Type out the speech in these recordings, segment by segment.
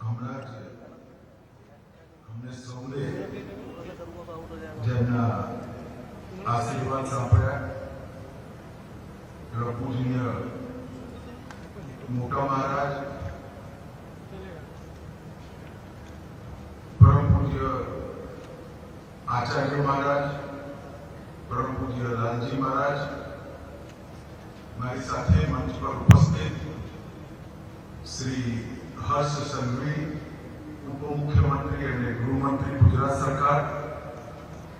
હમણાં જ અમને સૌને જેમના આશીર્વાદ સાંભળ્યા એવા પૂજનીય મોટા મહારાજ પરમ પૂજ્ય આચાર્ય મહારાજ પરમ પૂજ્ય લાલજી મહારાજ મારી સાથે મંચ પર ઉપસ્થિત શ્રી હર્ષ સંઘવી ઉપમુખ્યમંત્રી અને ગૃહમંત્રી ગુજરાત સરકાર,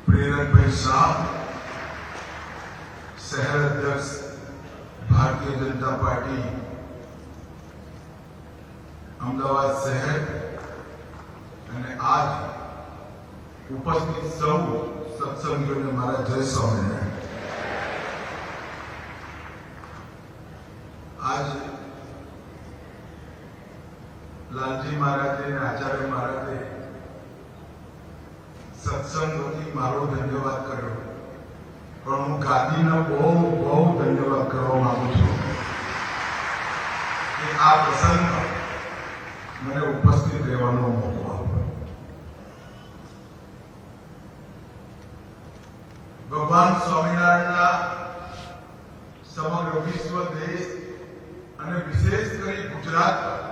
પ્રેરકભાઈ શાહ, શહેર અધ્યક્ષ ભારતીય જનતા પાર્ટી, અમદાવાદ શહેર અને આજ ઉપસ્થિત સૌ સત્સંગીઓને મારા જય સ્વામિનારાયણ આજ લાલજી મહારાજે અને આચાર્ય મહારાજે સત્સંગ વતી મારો ધન્યવાદ કર્યો પણ હું ગાંધીનો બહુ બહુ ધન્યવાદ કરવા માંગુ છું કે આ પ્રસંગમાં મને ઉપસ્થિત રહેવાનો મોકો આપ્યો ભગવાન સ્વામિનારાયણના સમગ્ર વિશ્વ દેશ અને વિશેષ કરી ગુજરાત પર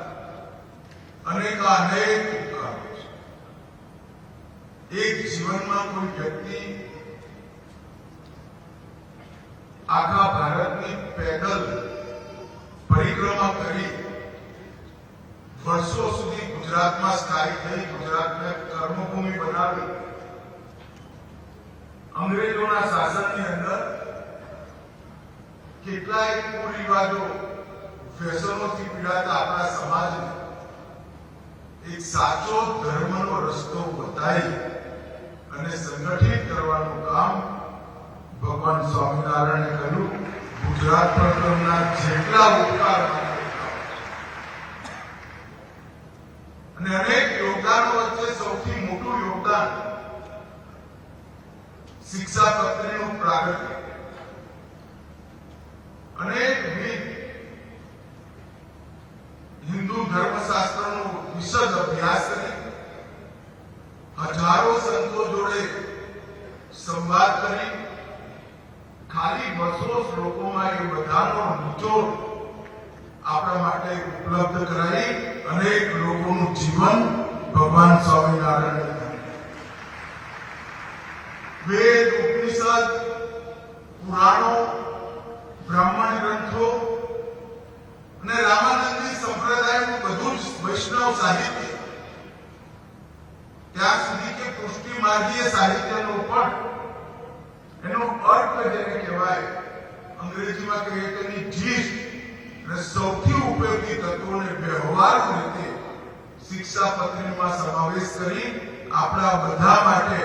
અનેક અનેક ઉપકારો છે. એક જીવનમાં કોઈ વ્યક્તિ આખા ભારતની પેદલ પરિક્રમા કરી વર્ષો સુધી ગુજરાતમાં સ્થાયી થઈ ગુજરાતને કર્મભૂમિ બનાવી અંગ્રેજોના શાસનની અંદર કેટલાય કુરિવાજો ફેશનોથી પીડાતા આપણા સમાજને એક સાચો ધર્મનો રસ્તો બતાવી અને સંગઠિત કરવાનું કામ ભગવાન સ્વામિનારાયણે કર્યું ગુજરાત પર તેમના જેટલા ઉપકાર માને એટલા ઓછા. અને અનેક યોગદાનો વચ્ચે સૌથી મોટું યોગદાન શિક્ષા તંત્રનું પ્રાગટ્ય અનેક વિવિધ હિન્દુ ધર્મશાસ્ત્રનો વિશદ અભ્યાસ કરી હજારો સંતો જોડે સંવાદ કરી ખાલી બસો શ્લોકોમાં એ બધાનો નિચોડ આપણા માટે ઉપલબ્ધ કરાવી અનેક લોકોનું જીવન ભગવાન સ્વામિનારાયણ વેદ ઉપનિષદ પુરાણો બ્રાહ્મણ ગ્રંથો અને રામાનંદી સંપ્રદાયનું બધું જ વૈષ્ણવ સાહિત્ય ત્યાં સુધી કે પુષ્ટિ માર્ગીય સાહિત્યનો પણ એનો અર્થ જેને કહેવાય, અંગ્રેજીમાં કહીએ તો એની જીસ્ટ અને સૌથી ઉપયોગી તત્વોને વ્યવહારુ રીતે શિક્ષાપત્રીમાં સમાવેશ કરી આપણા બધા માટે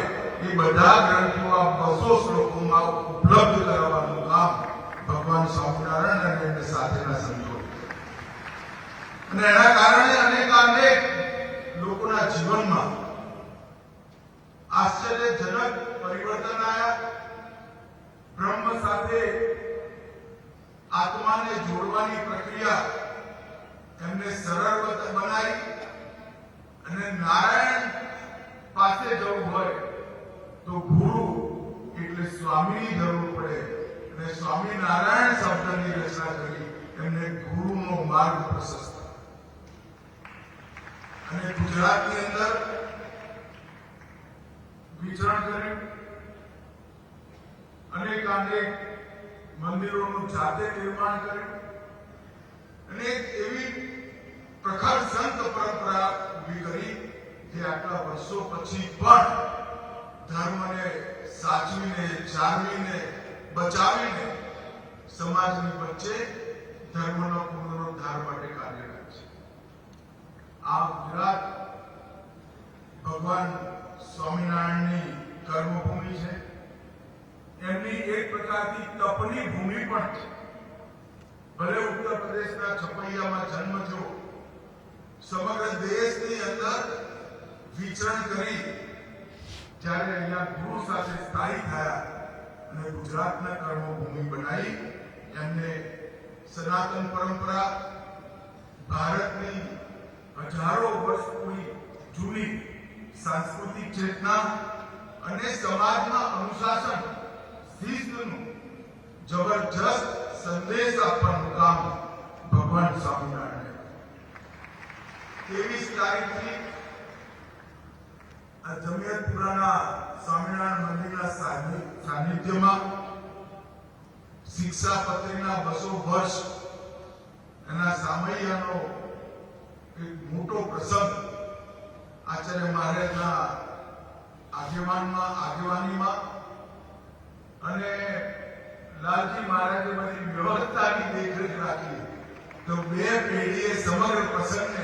એ બધા ગ્રંથો આ બસો શ્લોકોમાં ઉપલબ્ધ કરાવવાનું કામ ભગવાન સ્વામિનારાયણ અને એમની સાથેના સંતો. અને એના કારણે અનેક અનેક લોકોના જીવનમાં આશ્ચર્યજનક પરિવર્તન આવ્યા બ્રહ્મ સાથે આત્માને જોડવાની પ્રક્રિયા એમને સરળ બનાવી અને નારાયણ પાસે જવું હોય તો ગુરુ એટલે સ્વામીની જરૂર પડે અને સ્વામિનારાયણ શબ્દની રચના કરી એમને ગુરુનો માર્ગ પ્રશસ્ત. અને ગુજરાતની અંદર વિચરણ કર્યું અનેક મંદિરોનું જાતે નિર્માણ કર્યું અને એવી પ્રખર સંત પરંપરા ઊભી કરી જે આટલા વર્ષો પછી પણ ધર્મને સાચવીને, જાળવીને, બચાવીને સમાજની વચ્ચે ધર્મનો પુનરુદ્ધાર માટે કાર્યરત છે. આ ગુજરાત ભગવાન સ્વામિનારાયણની કર્મભૂમિ છે એમની એક તપની ભૂમિ પણ છે. ભલે ઉત્તર પ્રદેશના છપૈયામાં જન્મ થયો, સમગ્ર દેશની અંદર વિચરણ કરી જ્યારે અહીંયા ગુરુ સાથે સ્થાયી થયા અને ગુજરાતના કર્મભૂમિ બનાવી, એમને સનાતન પરંપરા, ભારતની હજારો વર્ષ પૂરી જૂની સાંસ્કૃતિક ચેતના અને સમાજમાં અનુશાસન, શિસ્તનું જબરજસ્ત સંદેશ આપવાનું કામ ભગવાન સ્વામિનારાયણ ત્રેવીસ તારીખથી આ જમિયતપુરાના સ્વામિનારાયણ મંદિરના સાનિ- સાનિધ્યમાં શિક્ષાપત્રીના બસો વર્ષ એના સામૈયાનો એક મોટો પ્રસંગ આચાર્ય મહારાજના આગેવાનમાં, આગેવાનીમાં અને લાલજી મહારાજે બધી વ્યવસ્થાની દેખરેખ રાખી તો બે પેઢીએ સમગ્ર પ્રસંગને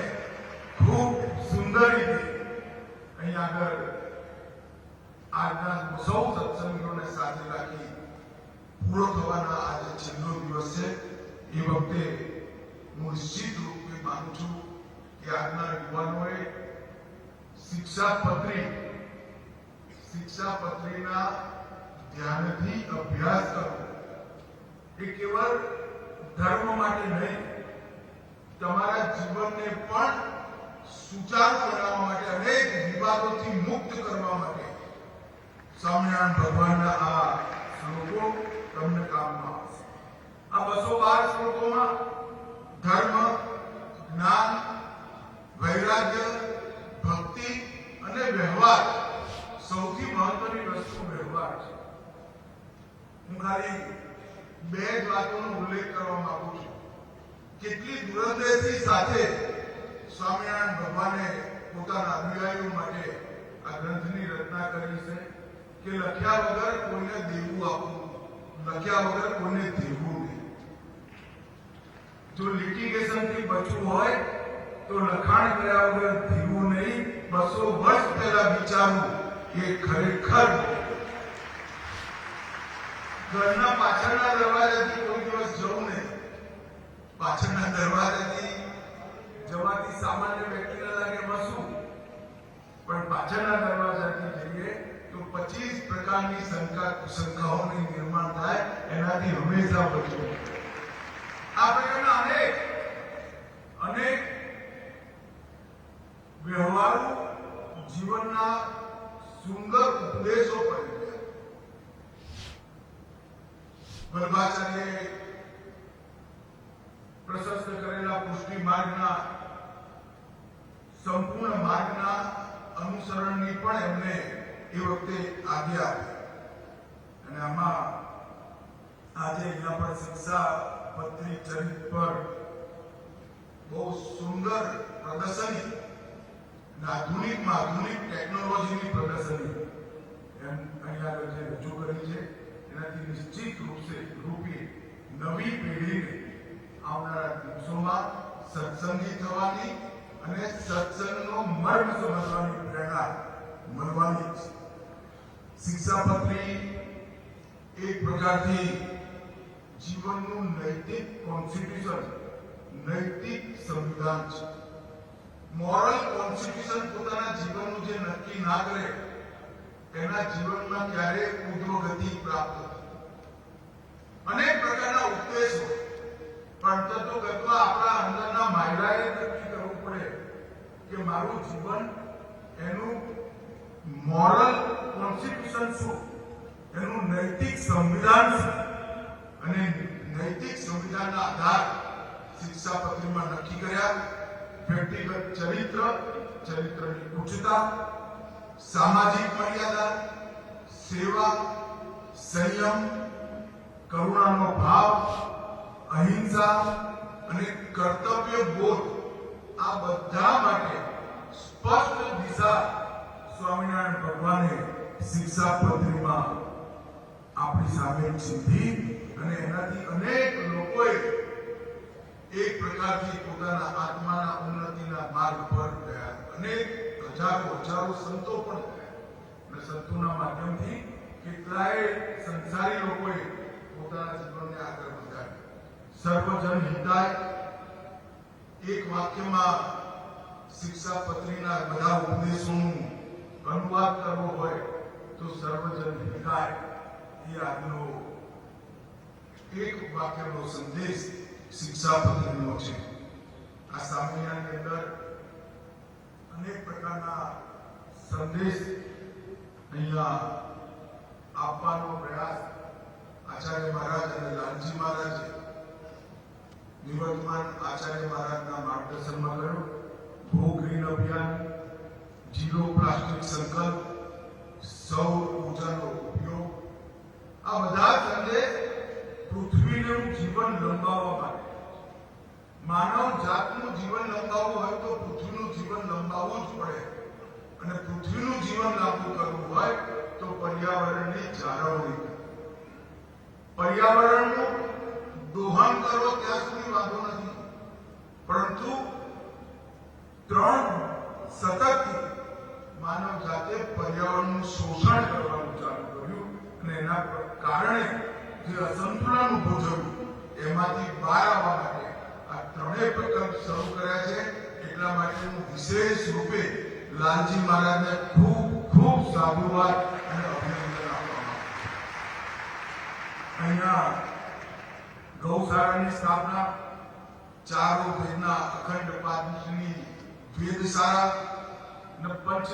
ખૂબ સુંદર રીતે અહીં આગળ આજના સૌ સત્સંગીઓને સાથે રાખી પૂરો થવાના આજે છેલ્લો દિવસ છે એ વખતે હું નિશ્ચિત રૂપે માનું છું કે આજના યુવાનોએ શિક્ષાપત્રી શિક્ષાપત્રીના ધ્યાનથી અભ્યાસ કરવો એ કેવળ ધર્મ માટે નહીં, તમારા જીવનને પણ સુચારુ બનાવવા માટે અનેક વિવાદોથી મુક્ત કરવા માટે. સ્વામિનારાયણ ભગવાનના આ શ્લોકો તમને કામમાં આવશે. આ બસો બાર શ્લોકોમાં ધર્મ, જ્ઞાન, વૈરાગ્ય, ભક્તિ અને વ્યવહાર સૌથી મહત્વની વસ્તુ વ્યવહાર છે. હું ખાલી બે જ વાતોનો ઉલ્લેખ કરવા માંગુ છું. કેટલી દૂરંદેશી સાથે સ્વામિનારાયણ ભગવાને પોતાના અનુયાયીઓ માટે આ ગ્રંથની રચના કરી છે કે લખ્યા વગર કોઈને દેવું આપવું, લખ્યા વગર કોઈને દેવું નહીં. જો લિટિગેશનથી બચવું હોય, તો લખાણ કર્યા વગર ધીવું નહીં. બસો વર્ષ પહેલા વિચારવું એ ખરેખર ઘરના પાછળના દરવાજાથી કોઈ દિવસ જવું નહીં. પાછળના દરવાજાથી જવાથી સામાન્ય વ્યક્તિને લાગે બસવું પણ પાછળના દરવાજાથી જઈએ તો પચીસ પ્રકારની શંકા શંકાઓની નિર્માણ થાય, એનાથી હંમેશા બચવું. આ પ્રકારના અનેક અનેક વ્યવહારો જીવનના સુંદર ઉપદેશો પડી ગયા વલ્ભાચાર્યએ પ્રશસ્ત કરેલા પુષ્ટિ માર્ગના, સંપૂર્ણ માર્ગના અનુસરણની પણ એમને એ વખતે આજ્ઞા આપી. અને આમાં આજે અહીંયા પર શિક્ષા પત્રી ચરિત પર બહુ સુંદર પ્રદર્શની આધુનિકમાં આધુનિક ટેકનોલોજીની પ્રદર્શની એમ અહીંયા રજૂ કરી છે. એનાથી નિશ્ચિત રૂપે રૂપે નવી પેઢીને આવનારા દિવસોમાં સત્સંગી થવાની અને સત્સંગનો મર્મ સમજવાની પ્રેરણા મળવાની છે શિક્ષાપત્રી એક પ્રકારથી જીવનનું નૈતિક કોન્સ્ટિટ્યુશન નૈતિક સંવિધાન છે. મોરલ કોન્સ્ટિટ્યુશન પોતાના જીવનનું જે નક્કી ના કરે એના જીવનમાં ક્યારેય ઉદ્યોગતિ પ્રાપ્ત અનેક પ્રકારના ઉપદેશો. પણ તત્વગતમાં આપણા અંદરના માયરાએ નક્કી કરવું પડે કે મારું જીવન એનું મોરલ કોન્સ્ટિટ્યુશન શું? એનું નૈતિક સંવિધાન શું? અને નૈતિક સંવિધાનના આધાર શિક્ષાપત્રીમાં નક્કી કર્યા. વ્યક્તિગત ચરિત્ર, ચરિત્રની ઉચ્ચતા, સામાજિક મર્યાદા, સેવા, સંયમ કરુણાનો ભાવ, અહિંસા અને કર્તવ્ય બોધ આ બધા માટે સ્પષ્ટ દિશા સ્વામિનારાયણ ભગવાને શિક્ષા શિક્ષાપત્રીમાં આપણી સામે ચીંધી અને એનાથી અનેક લોકોએ એક પ્રકારથી પોતાના આત્માના ઉન્નતિના માર્ગ પર ગયા. અનેક હજારો હજારો સંતો પણ ગયા. અને સંતોના માધ્યમથી કેટલાય સંસારી લોકોએ પોતાના જીવનને આગળ વધાર્યું સર્વજન હિતાય, એક વાક્યમાં શિક્ષાપત્રીના બધા ઉપદેશોનું અનુવાદ કરવો હોય તો સર્વજન હિતાય એ આજનો એક વાક્યનો સંદેશ શિક્ષાપત્રીનો છે. આ સંમેલનની અંદર અનેક પ્રકારના સંદેશ અહીંયા આપવાનો પ્રયાસ આચાર્ય મહારાજ અને લાલજી મહારાજે નિવર્તમાન આચાર્ય મહારાજના માર્ગદર્શનમાં કર્યું. ગો ગ્રીન અભિયાન જીરો પ્લાસ્ટિક સંકલ્પ, સૌ ઉર્જાનો ઉપયોગ. આ બધા સંદેશ પૃથ્વીનું જીવન લંબાવવા માટે. માનવ જાતનું જીવન લંબાવવું હોય તો પૃથ્વીનું જીવન લંબાવવું જ પડે. અને પૃથ્વીનું જીવન લાંબુ કરવું હોય તો પર્યાવરણની જાળવણી. પર્યાવરણનું દોહન કરો ત્યાં સુધી વાંધો નથી પરંતુ ત્રણ સતત માનવ જાતે પર્યાવરણનું શોષણ કરવાનું ચાલુ કર્યું અને એના કારણે જે અસંતુલન ઊભું થયું એમાંથી બહાર આવવા માટે આ ત્રણેય પ્રકલ્પ શરૂ કર્યા છે એટલા માટે હું વિશેષ રૂપે લાલજી મહારાજને ખૂબ ખૂબ સાધુવાદ અને અભિનંદન આપવા માંગુ છું. અહીંયા ગૌશાળાની સ્થાપના ચારો વેદના અખંડ પાદની વેદશાળા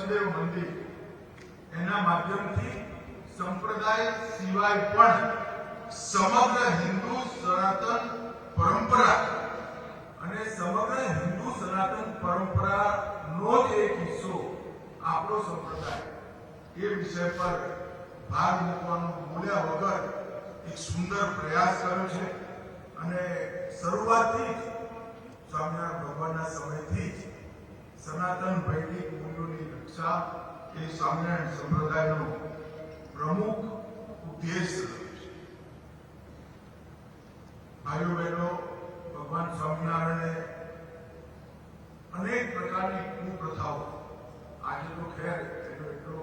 અને મંદિર. એના માધ્યમથી સંપ્રદાય સિવાય પણ સમગ્ર હિન્દુ સનાતન પરંપરા અને સમગ્ર હિન્દુ સનાતન પરંપરાનો જ એક હિસ્સો આપણો સંપ્રદાય એ વિષય પર ભાર મૂકવાનું બોલ્યા વગર એક સુંદર પ્રયાસ કર્યો છે. અને શરૂઆતથી જ સ્વામિનારાયણ ભગવાનના સમયથી જ સનાતન વૈદિક મૂલ્યોની રક્ષા એ સ્વામિનારાયણ સંપ્રદાયનો પ્રમુખ ઉદ્દેશ ભાઈઓ બહેનો, ભગવાન સ્વામિનારાયણે અનેક પ્રકારની કુપ્રથાઓ, આજે તો ખેર, એનો એટલો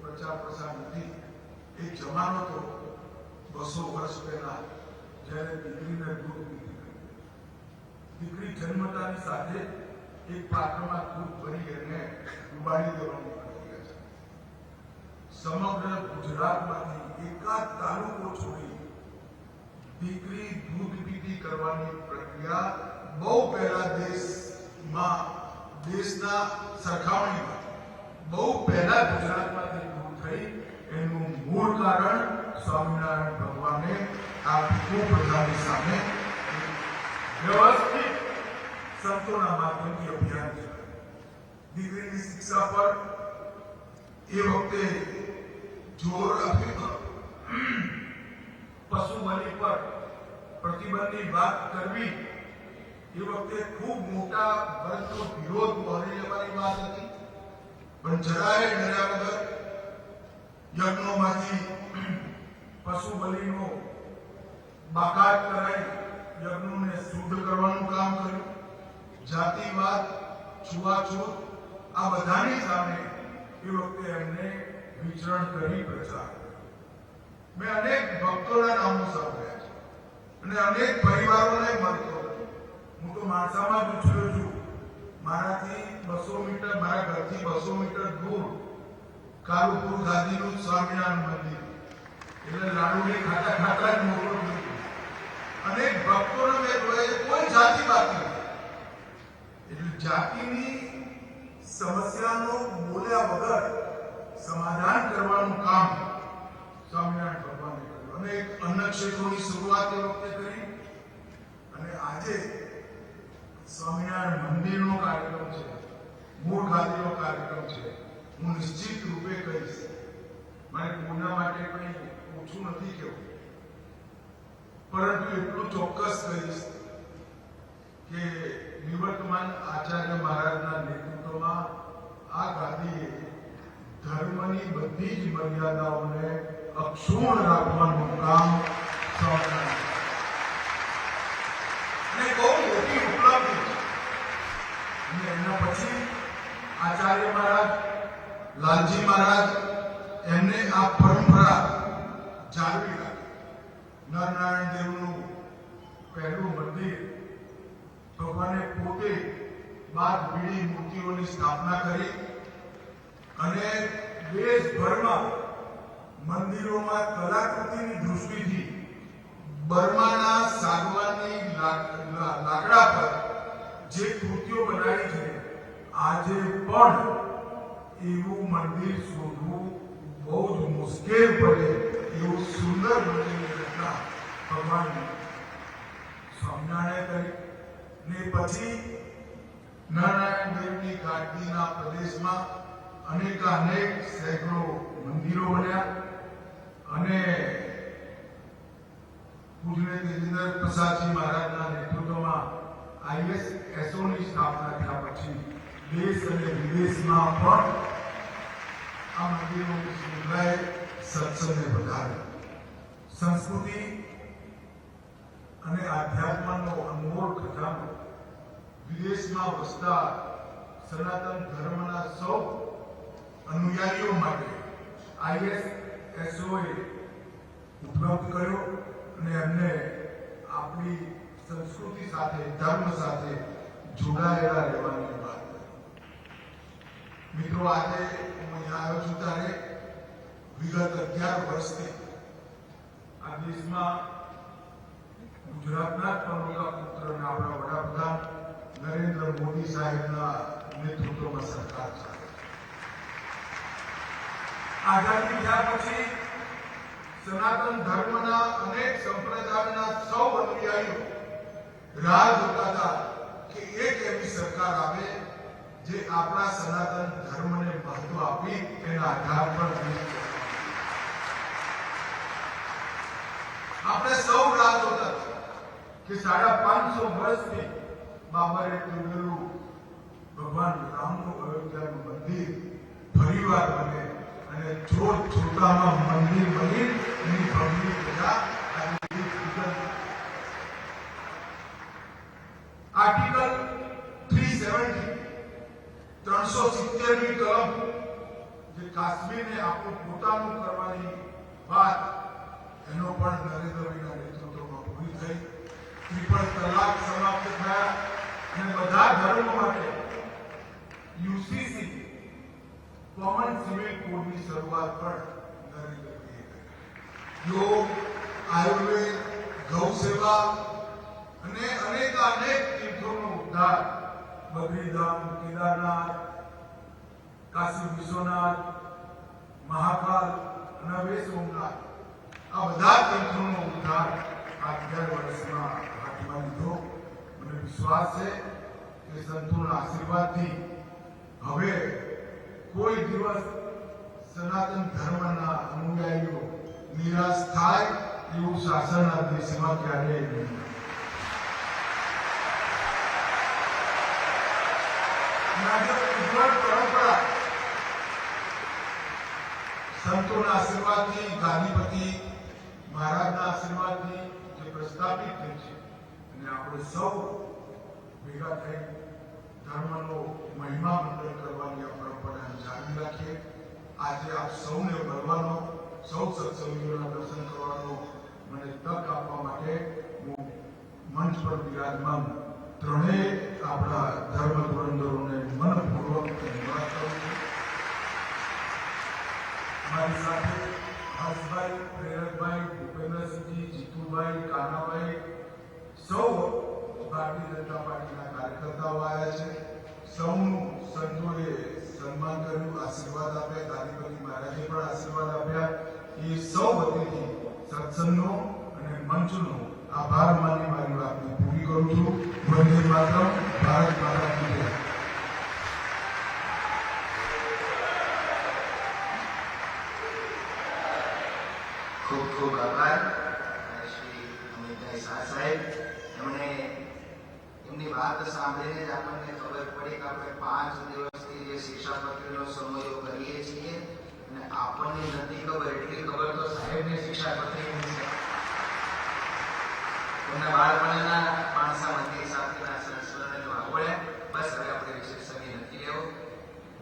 પ્રચાર પ્રસાર નથી, એ જમાનો તો બસો વર્ષ પહેલા જ્યારે દીકરીને દૂધ દીકરી જન્મતાની સાથે એક પાત્રમાં દૂધ ભરી એને ડુબાડી દેવાની પ્રક્રિયા છે. સમગ્ર ગુજરાતમાંથી એકાદ તાલુકો છોડી દીકરી દૂધ પીતી કરવાની પ્રક્રિયા બહુ પહેલા દેશમાં, દેશના સરખામણીમાં, બહુ પહેલા ગુજરાતમાંથી દૂર થઈ એનું મૂળ કારણ સ્વામિનારાયણ ભગવાને આ કુપ્રથાની સામે વ્યવસ્થિત સંતોના માધ્યમથી અભિયાન ચલાવ્યું દીકરીની શિક્ષા પર એ વખતે જોર આપ્યું પશુ બલિ પર પ્રતિબંધની વાત કરવી એ વખતે ખૂબ મોટા વર્ગનો વિરોધ વહોરી લેવાની વાત હતી પણ જરાય ડર્યા વગર યજ્ઞોમાંથી પશુ બલિનો બાકાત કરાઈ યજ્ઞોને શુદ્ધ કરવાનું કામ કર્યું જાતિવાદ છૂઆછૂત આ બધાની સામે એ વખતે એમને વિચરણ કરી પ્રચાર. મેં અનેક ભક્તોના નામો સાંભળ્યા છે અને અનેક પરિવારોને મળતો હું તો માણસામાં જ ઉછર્યો છું. મારાથી બસો મીટર, મારા ઘરથી બસો મીટર દૂર કાલુપુર ગાંધીનું સ્વામિનારાયણ મંદિર. એટલે લાડુની ખાતા ખાતા જ મોકલો અનેક ભક્તોને મેં જોયા કોઈ જાતિ બાકી નથી જાતિની સમસ્યાનો બોલ્યા વગર સમાધાન કરવાનું કામ સ્વામિનારાયણ ભગવાને કર્યું. અને એક અન્ન ક્ષેત્રોની શરૂઆત એ વખતે કરી અને આજે સ્વામિનારાયણ મંદિરનો કાર્યક્રમ છે, મૂળ ખાતેનો કાર્યક્રમ છે. હું નિશ્ચિત રૂપે કહીશ, મારે કોના માટે કંઈ ઓછું નથી કહેવું. પરંતુ એટલું ચોક્કસ કહીશ કે નિવર્તમાન આચાર્ય મહારાજના નેતૃત્વમાં આ ગાદીએ ધર્મની બધી જ મર્યાદાઓને અક્ષુણ રાખવાનું કામ સોંપ્યું અને બહુ મોટી ઉપલબ્ધિ અને એના પછી આચાર્ય મહારાજ, લાલજી મહારાજ, એમને આ પરંપરા જાળવી રાખી. નરનારાયણ દેવનું પહેલું મંદિર ભગવાને પોતે બાર બીડી મૂર્તિઓની સ્થાપના કરી અને દેશભરમાં મંદિરોમાં કલાકૃતિની દૃષ્ટિથી બર્માના સાગવાની લાકડા પર જે કૃતિઓ બનાવી છે, આજે પણ એવું મંદિર શોધવું બહુ જ મુશ્કેલ પડે એવું સુંદર મંદિરની રચના ભગવાન સ્વામિનારાયણ કરી. ને પછી નારાયણ દેવની ઘાટીના પ્રદેશમાં અનેકાનેક સેંકડો મંદિરો બન્યા અને પૂજ્ય પ્રસાદજી મહારાજના નેતૃત્વમાં આઈએસ એસઓની સ્થાપના થયા પછી દેશ અને વિદેશમાં પણ આ મંદિરોની સુવિધાએ સત્સંગને વધાર્યો. સંસ્કૃતિ અને આધ્યાત્મનો અનમોલ ખજાનો વિદેશમાં વસતા સનાતન ધર્મના સૌ અનુયાયીઓ માટે આઈએસએસઓએ ઉપલબ્ધ કર્યો અને એમને આપણી સંસ્કૃતિ સાથે, ધર્મ સાથે જોડાયેલા રહેવાની વાત મિત્રો, આજે હું અહીંયા આવ્યો છું ત્યારે વિગત અગિયાર વર્ષથી આ દેશમાં ગુજરાતના જ મોટા પુત્ર અને આપણા વડાપ્રધાન નરેન્દ્ર મોદી સાહેબના નેતૃત્વમાં સરકાર ચાલે આઝાદી થયા પછી સનાતન ધર્મના અનેક સંપ્રદાયના સૌ અનુયાયીઓ રાહ જોતા હતા કે એક એવી સરકાર આવે જે આપણા સનાતન ધર્મને મહત્વ આપી તેના આધાર પર આપણે સૌ રાહ જોતા કે સાડા પાંચસો વર્ષથી બાબરે તોડેલું ભગવાન રામનું અયોધ્યાનું મંદિર ફરીવાર બને અને જોત જોતામાં મંદિર બની એની ભવ્ય પ્રજા આજે દેશ વિદેશ આર્ટિકલ થ્રી સેવન્ટી ત્રણસો સિત્તેરની કલમ જે કાશ્મીરને આપણું પોતાનું કરવાની વાત એનો પણ નરેન્દ્રભાઈના નેતૃત્વમાં પૂરી થઈ ત્રિપલ તલાક સમાપ્ત થયા અને બધા ધર્મો માટે યુસીસી કોમન સિવિલ કોડની શરૂઆત પણ નરેન્દ્રભાઈએ કરી યોગ આયુર્વેદ ગૌ સેવા અને અનેક અનેક તીર્થોનો ઉદ્ધાર બદ્રીધામ કેદારનાથ કાશી વિશ્વનાથ મહાકાલ અને હવે સોમનાથ આ બધા તંત્રોનો ઉદ્ધાર આ અગિયાર વર્ષમાં હાથમાં લીધો મને વિશ્વાસ છે કે સંતોના આશીર્વાદથી હવે કોઈ દિવસ સનાતન ધર્મના અનુયાયીઓ નિરાશ થાય એવું શાસન આ દેશમાં ક્યારેય નહીં પરંપરા સંતોના આશીર્વાદથી ગાંધીપતિ મહારાજના આશીર્વાદથી જે પ્રસ્થાપિત થઈ છે. અને આપણે સૌ ભેગા થઈ ધર્મનો મહિમા મંડળ કરવાની આ પરંપરાને જાળવી રાખીએ. આજે આપ સૌને મળવાનો, સૌ સત્સંગીઓના દર્શન કરવાનો મને તક આપવા માટે હું મંચ પર બિરાજમાન ત્રણેય આપણા ધર્મ ધુરંધરોને મનપૂર્વક ધન્યવાદ કરું છું. મારી સાથે હર્ષભાઈ પ્રેરકભાઈ ભૂપેન્દ્રસિંહજી જીતુભાઈ કાનાભાઈ સૌ ભારતીય જનતા કાર્યકર્તાઓ આવ્યા છે સૌનું સંતોએ સન્માન કર્યું આશીર્વાદ આપ્યા ગાંધીપતિ મહારાજે પણ આશીર્વાદ આપ્યા એ સૌ વતીથી સત્સંગનો અને મંચનો આભાર માની મારી વાતને પૂરી કરું છું વંદે માત્ર ભારત માતા ખૂબ ખૂબ આભાર શ્રી અમિતભાઈ શાહ સાહેબ એમણે એમની વાત સાંભળીને જ આપણને ખબર પડી કે આપણે પાંચ દિવસથી જે શિક્ષાપત્રીનો સમયો કરીએ છીએ અને આપણને નથી ખબર એટલી ખબર તો સાહેબને શિક્ષાપત્રીની છે એમના બાળપણના માણસા મંદિર સાથેના સંસ્મરણને વાગોળ્યા બસ હવે આપણે વિશેષ સમય નથી લેવો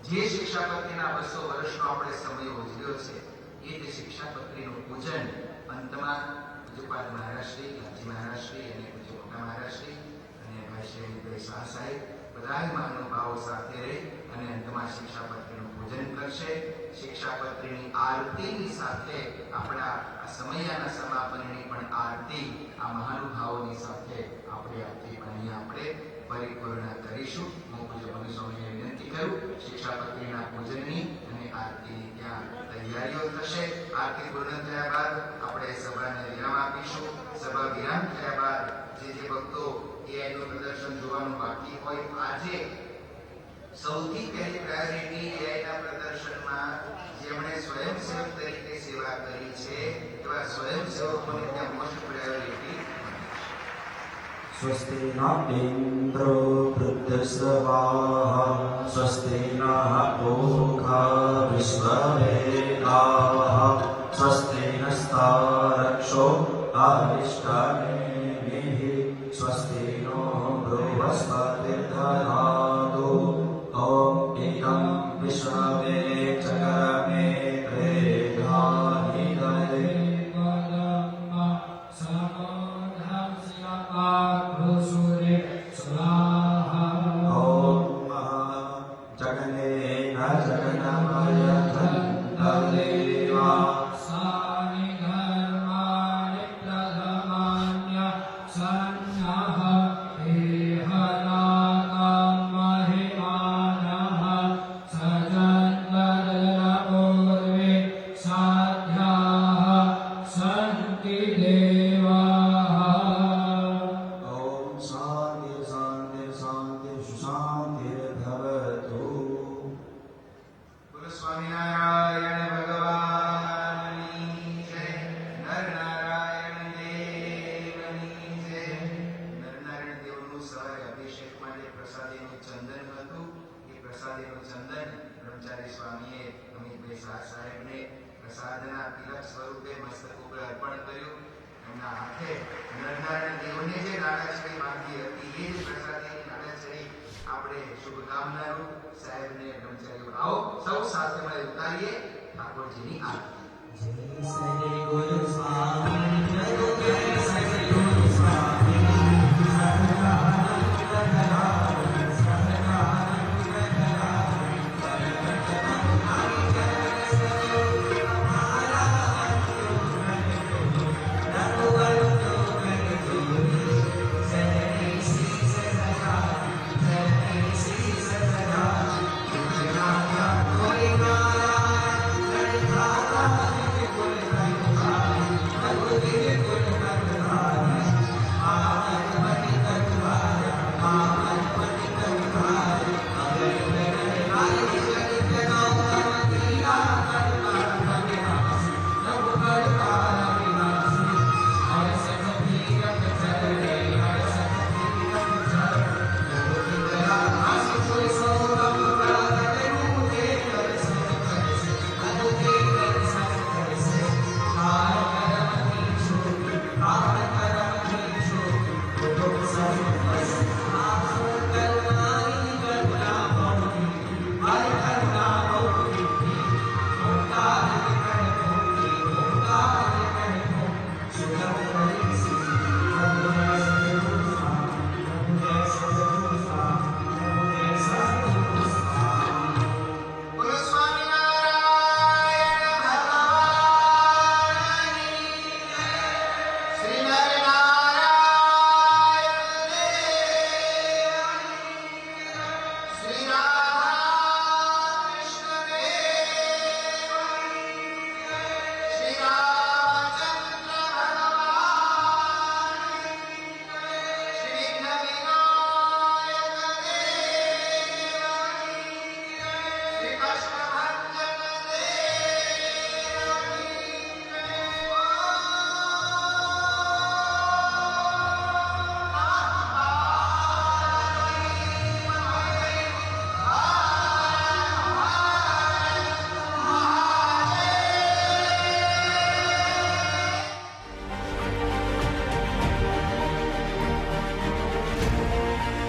જે શિક્ષાપત્રીના બસો વર્ષનો આપણે સમય ઉજવ્યો છે એ શિક્ષા શિક્ષાપત્રીનું પૂજન અંતમાં પૂજ્યપાદ મહારાજશ્રી, ગાંધી મહારાજશ્રી અને પૂજ્ય મોટા મહારાજશ્રી અને ભાઈ શ્રી શાહ સાહેબ બધા મહાનુભાવો સાથે રહી અને અંતમાં શિક્ષાપત્રીનું પૂજન કરશે. શિક્ષાપત્રીની આરતીની સાથે આપણા આ સમયાના સમાપનની પણ આરતી આ મહાનુભાવોની સાથે આપણે આરતી પણ આપણે પરિપૂર્ણ કરીશું. હું પૂજ્ય મનુ સ્વામીને વિનંતી કરું, શિક્ષાપત્રીના પૂજનની અને આરતીની ત્યાં તૈયારીઓ થશે આરતી પૂર્ણ થયા બાદ આપણે સભાને વિરામ આપીશું સભા વિરામ થયા બાદ જે જે ભક્તો AI નું પ્રદર્શન જોવાનું બાકી હોય આજે સૌથી પહેલી પ્રાયોરિટી AI ના પ્રદર્શનમાં જેમણે સ્વયંસેવક તરીકે સેવા કરી છે એવા સ્વયંસેવકોને ત્યાં મોસ્ટ પ્રાયોરિટી स्वस्ति न इन्द्रो वृद्धस्रवाः स्वस्ति नः पूर्वा विश्ववेदाः स्वस्ति नस्तारक्षो अरिष्टनेमिः स्वस्ति नो बृहस्पतिर्दधातु